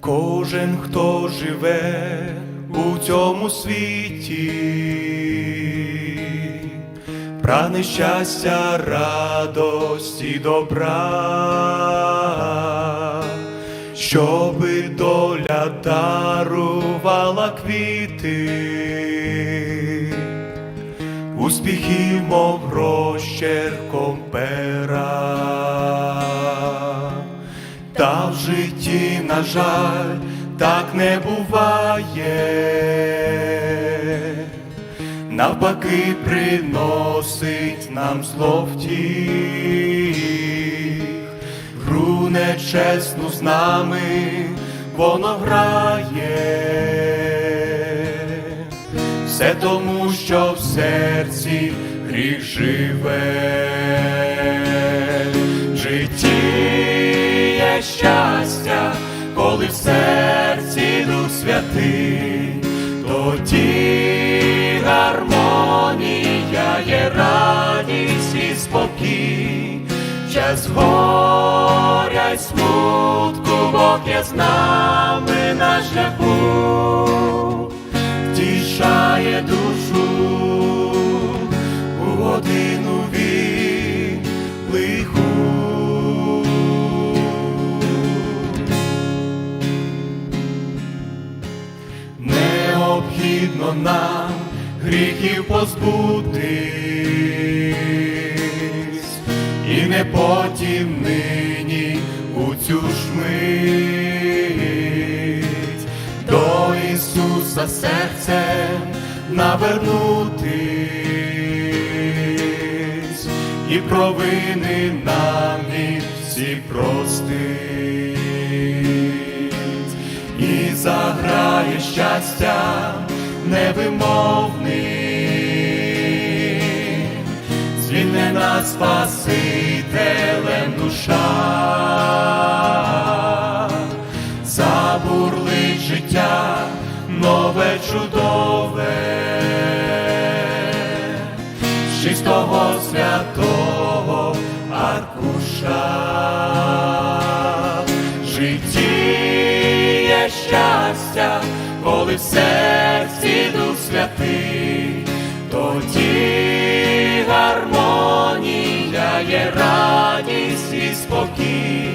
Кожен, хто живе у цьому світі, прагне щастя, радості, добра, щоби доля дарувала квіти, успіхів, мов розчерком пера. В житті, на жаль, так не буває, навпаки, приносить нам зло втіх, гру нечесну з нами воно грає, все тому, що в серці гріх живе. Щастя, коли в серці дух святий, тоді гармонія є радість і спокій, час горя й смутку Бог є з нами на шляху, Необхідно нам гріхів позбутись, і не потім нині у цю ж мить до Ісуса серцем навернутись. І провини нам Він всі простить і заграє щастя невимовним, звільне нас Спасителем душа, забурлить життя нове чудове, з чистого святого аркуша. В житті є щастя, коли в серці дух святий, тоді гармонія є радість і спокій,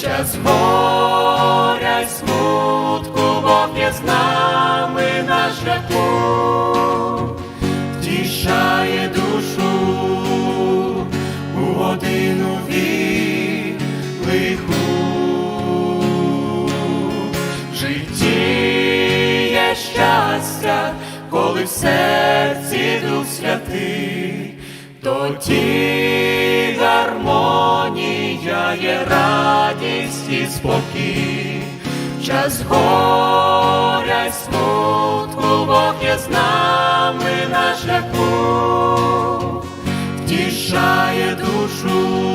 час горя й смутку Бог є з нами на шляху, коли в серці дух святий, тоді гармонія є радість і спокій, час горя й смутку Бог є з нами на шляху, втішає душу